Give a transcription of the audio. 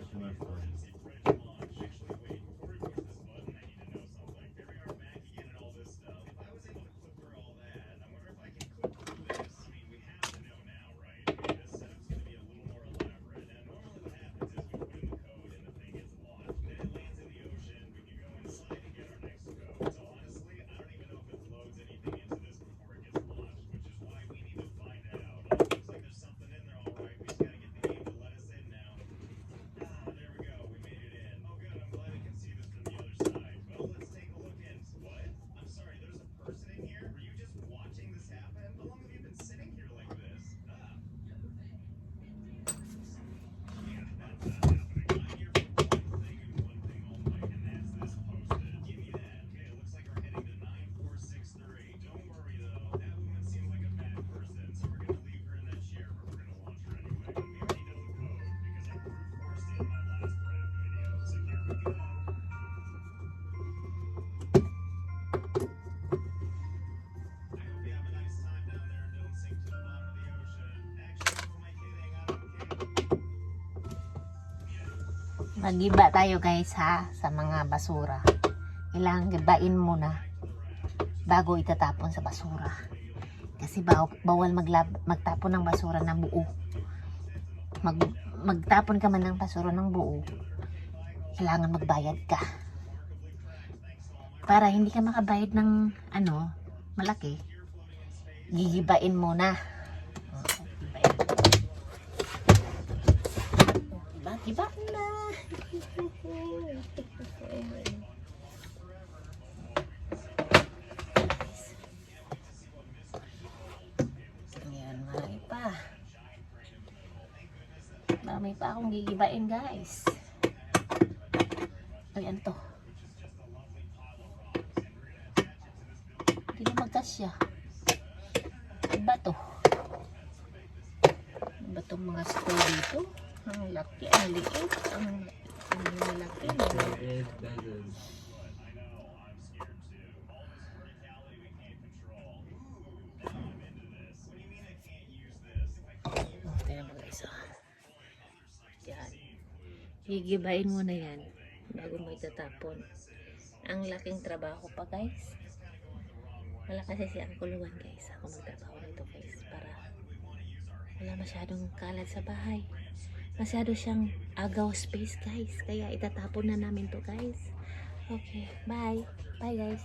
начинать с вами. Magiba tayo guys ha sa mga basura. Kailangan gibain muna bago itatapon sa basura. Kasi baw- bawal maglab magtapon ng basura ng buo. Mag magtapon ka man ng basura ng buo. Kailangan magbayad ka. Para hindi ka makabayad ng ano, malaki. Gigibain muna. Giba, giba na. Ayan, marami pa. Marami pa akong gigibain, guys. Ay, ano to? Hindi na magkasya. Ano ba to? Ano ba tong mga store dito? Ang laki, ang liit, ang, malaki. Tingnan mo guys. oh. Yan. Gigibain mo na yan bago mo itatapon. Ang laking trabaho pa guys. Wala kasi si Uncle Juan guys. Ako magtrabaho nito guys para wala masyadong kalat sa bahay. Masyado siyang agaw space guys. Kaya itatapon na namin to guys. Okay, bye. Bye guys.